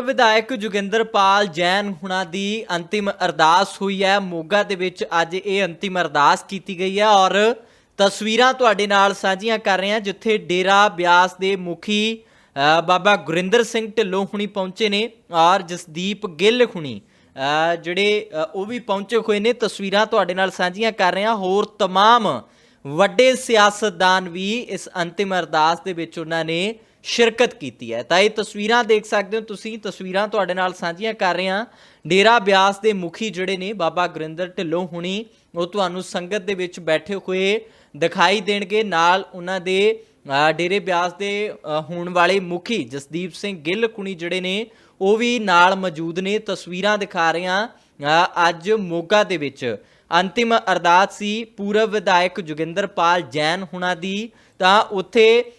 ਵਿਧਾਇਕ ਜੋਗਿੰਦਰਪਾਲ ਜੈਨ ਹੁਣਾਂ ਦੀ ਅੰਤਿਮ ਅਰਦਾਸ ਹੋਈ ਹੈ ਮੋਗਾ ਦੇ ਵਿੱਚ ਅੱਜ ਇਹ ਅੰਤਿਮ ਅਰਦਾਸ ਕੀਤੀ ਗਈ ਹੈ ਔਰ ਤਸਵੀਰਾਂ ਤੁਹਾਡੇ ਨਾਲ ਸਾਂਝੀਆਂ ਕਰ ਰਹੇ ਹਾਂ ਜਿੱਥੇ ਡੇਰਾ ਬਿਆਸ ਦੇ ਮੁਖੀ ਅ, ਬਾਬਾ ਗੁਰਿੰਦਰ ਸਿੰਘ ਢਿੱਲੋਂ ਹੁਣੀ ਪਹੁੰਚੇ ਨੇ ਔਰ ਜਸਦੀਪ ਗਿੱਲ ਹੁਣੀ ਅ, ਜਿਹੜੇ ਅ, ਉਹ ਵੀ ਪਹੁੰਚੇ ਹੋਏ ਨੇ ਤਸਵੀਰਾਂ ਤੁਹਾਡੇ ਨਾਲ ਸਾਂਝੀਆਂ ਕਰ ਰਹੇ ਹਾਂ ਹੋਰ तमाम ਵੱਡੇ ਸਿਆਸਤਦਾਨ ਵੀ ਇਸ ਅੰਤਿਮ ਅਰਦਾਸ ਦੇ ਵਿੱਚ ਉਹਨਾਂ ਨੇ ਸ਼ਿਰਕਤ ਕੀਤੀ ਹੈ। ਤਾਂ ਇਹ ਤਸਵੀਰਾਂ ਦੇਖ ਸਕਦੇ ਹੋ ਤੁਸੀਂ। ਤਸਵੀਰਾਂ ਤੁਹਾਡੇ ਨਾਲ ਸਾਂਝੀਆਂ ਕਰ ਰਹੇ ਹਾਂ। ਡੇਰਾ ਬਿਆਸ ਦੇ ਮੁਖੀ ਜਿਹੜੇ ਨੇ ਬਾਬਾ ਗੁਰਿੰਦਰ ਢਿੱਲੋਂ ਹੁਣੀ, ਉਹ ਤੁਹਾਨੂੰ ਸੰਗਤ ਦੇ ਵਿੱਚ ਬੈਠੇ ਹੋਏ ਦਿਖਾਈ ਦੇਣਗੇ। ਨਾਲ ਉਹਨਾਂ ਦੇ ਡੇਰੇ ਬਿਆਸ ਦੇ ਹੋਣ ਵਾਲੇ ਮੁਖੀ ਜਸਦੀਪ ਸਿੰਘ ਗਿੱਲ ਕੁਣੀ ਜਿਹੜੇ ਨੇ, ਉਹ ਵੀ ਨਾਲ ਮੌਜੂਦ ਨੇ। ਤਸਵੀਰਾਂ ਦਿਖਾ ਰਹੇ ਹਾਂ ਅੱਜ ਮੋਗਾ ਦੇ ਵਿੱਚ। ਅੰਤਿਮ ਅਰਦਾਸ ਸੀ। ਪੂਰਵ ਵਿਧਾਇਕ ਜੋਗਿੰਦਰਪਾਲ ਜੈਨ ਹੁਣਾਂ ਦੀ। ਤਾਂ ਉੱਥੇ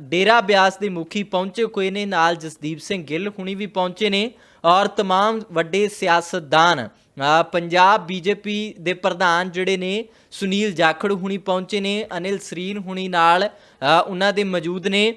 ਡੇਰਾ ਬਿਆਸ ਦੇ ਮੁਖੀ ਪਹੁੰਚੇ ਹੋਏ ਨੇ ਨਾਲ ਜਸਦੀਪ ਸਿੰਘ ਗਿੱਲ ਹੁਣੀ ਵੀ ਪਹੁੰਚੇ ਨੇ ਔਰ तमाम ਵੱਡੇ ਸਿਆਸਤਦਾਨ ਅ, ਪੰਜਾਬ ਬੀਜੇਪੀ ਦੇ ਪ੍ਰਧਾਨ ਜਿਹੜੇ ਨੇ ਸੁਨੀਲ ਜਾਖੜ ਹੁਣੀ ਪਹੁੰਚੇ ਨੇ ਅਨਿਲ ਸਰੀਨ ਹੁਣੀ ਨਾਲ ਅ, ਉਹਨਾਂ ਦੇ ਮੌਜੂਦ ਨੇ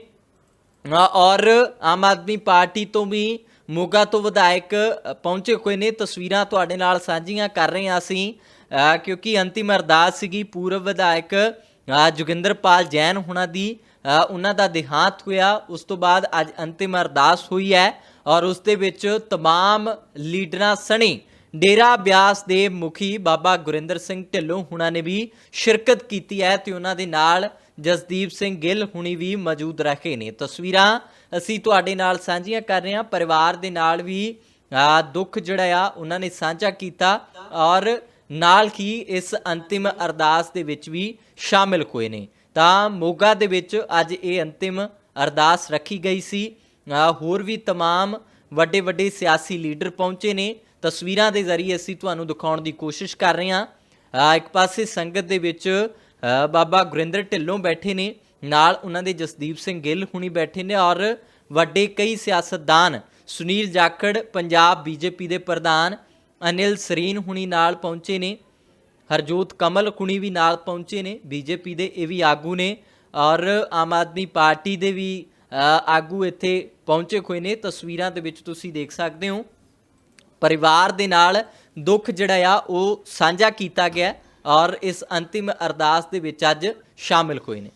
ਅ, ਔਰ ਆਮ ਆਦਮੀ ਪਾਰਟੀ ਤੋਂ ਵੀ ਮੋਗਾ ਤੋਂ ਵਿਧਾਇਕ ਅ, ਪਹੁੰਚੇ ਹੋਏ ਨੇ ਤਸਵੀਰਾਂ ਤੁਹਾਡੇ ਨਾਲ ਸਾਂਝੀਆਂ ਕਰ ਰਹੇ ਹਾਂ ਅਸੀਂ ਅ, ਕਿਉਂਕਿ ਅੰਤਿਮ ਅਰਦਾਸ ਸੀਗੀ ਪੂਰਵ ਵਿਧਾਇਕ ਅ, ਜੋਗਿੰਦਰਪਾਲ ਜੈਨ ਹੁਣਾਂ ਦੀ ਅ, ਉਹਨਾਂ ਦਾ ਦੇਹਾਂਤ ਹੋਇਆ ਉਸ ਤੋਂ ਬਾਅਦ ਅੱਜ ਅੰਤਿਮ ਅਰਦਾਸ ਹੋਈ ਹੈ ਔਰ ਉਸ ਦੇ ਵਿੱਚ तमाम ਲੀਡਰਾਂ ਸਣੇ ਡੇਰਾ ਬਿਆਸ ਦੇ ਮੁਖੀ ਬਾਬਾ ਗੁਰਿੰਦਰ ਸਿੰਘ ਢਿੱਲੋਂ ਹੁਣਾਂ ਨੇ ਵੀ ਸ਼ਿਰਕਤ ਕੀਤੀ ਹੈ ਤੇ ਉਹਨਾਂ ਦੇ ਨਾਲ ਜਸਦੀਪ ਸਿੰਘ ਗਿੱਲ ਹੁਣੀ ਵੀ ਮੌਜੂਦ ਰਹੇ ਨੇ ਤਸਵੀਰਾਂ ਅਸੀਂ ਤੁਹਾਡੇ ਨਾਲ ਸਾਂਝੀਆਂ ਕਰ ਰਹੇ ਹਾਂ ਪਰਿਵਾਰ ਦੇ ਨਾਲ ਵੀ ਆ ਦੁੱਖ ਜਿਹੜਾ ਆ ਉਹਨਾਂ ਨੇ ਸਾਂਝਾ ਕੀਤਾ ਔਰ ਨਾਲ ਹੀ ਇਸ ਅੰਤਿਮ ਅਰਦਾਸ ਦੇ ਵਿੱਚ ਵੀ ਸ਼ਾਮਿਲ ਹੋਏ ਨੇ ਤਾਂ ਮੋਗਾ ਦੇ ਵਿੱਚ ਅੱਜ ਇਹ ਅੰਤਿਮ ਅਰਦਾਸ ਰੱਖੀ ਗਈ ਸੀ ਆ ਹੋਰ ਵੀ तमाम ਵੱਡੇ ਵੱਡੇ ਸਿਆਸੀ ਲੀਡਰ ਪਹੁੰਚੇ ਨੇ ਤਸਵੀਰਾਂ ਦੇ ਜ਼ਰੀਏ ਅਸੀਂ ਤੁਹਾਨੂੰ ਦਿਖਾਉਣ ਦੀ ਕੋਸ਼ਿਸ਼ ਕਰ ਰਹੇ ਹਾਂ ਆ ਇੱਕ ਪਾਸੇ ਸੰਗਤ ਦੇ ਵਿੱਚ ਅ, ਬਾਬਾ ਗੁਰਿੰਦਰ ਢਿੱਲੋਂ ਬੈਠੇ ਨੇ ਨਾਲ ਉਹਨਾਂ ਦੇ ਜਸਦੀਪ ਸਿੰਘ ਗਿੱਲ ਹੁਣੀ ਬੈਠੇ ਨੇ ਔਰ ਵੱਡੇ ਕਈ ਸਿਆਸਤਦਾਨ ਸੁਨੀਲ ਜਾਖੜ ਪੰਜਾਬ ਬੀਜੇਪੀ ਦੇ ਪ੍ਰਧਾਨ ਅਨਿਲ ਸਰੀਨ ਹੁਣੀ ਨਾਲ ਪਹੁੰਚੇ ਨੇ ਹਰਜੋਤ ਕਮਲ ਕੁਣੀ ਵੀ ਨਾਲ ਪਹੁੰਚੇ ਨੇ, ਬੀਜੇਪੀ ਦੇ ਇਹ ਵੀ ਆਗੂ ਨੇ ਔਰ ਆਮ ਆਦਮੀ ਪਾਰਟੀ ਦੇ ਵੀ ਆਗੂ ਇੱਥੇ ਪਹੁੰਚੇ ਹੋਏ ਨੇ। ਤਸਵੀਰਾਂ ਦੇ ਵਿੱਚ ਤੁਸੀਂ ਦੇਖ ਸਕਦੇ ਹੋ। ਪਰਿਵਾਰ ਦੇ ਨਾਲ ਦੁੱਖ ਜਿਹੜਾ ਆ, ਉਹ ਸਾਂਝਾ ਕੀਤਾ ਗਿਆ ਔਰ ਇਸ ਅੰਤਿਮ ਅਰਦਾਸ ਦੇ ਵਿੱਚ ਅੱਜ ਸ਼ਾਮਿਲ ਹੋਏ ਨੇ।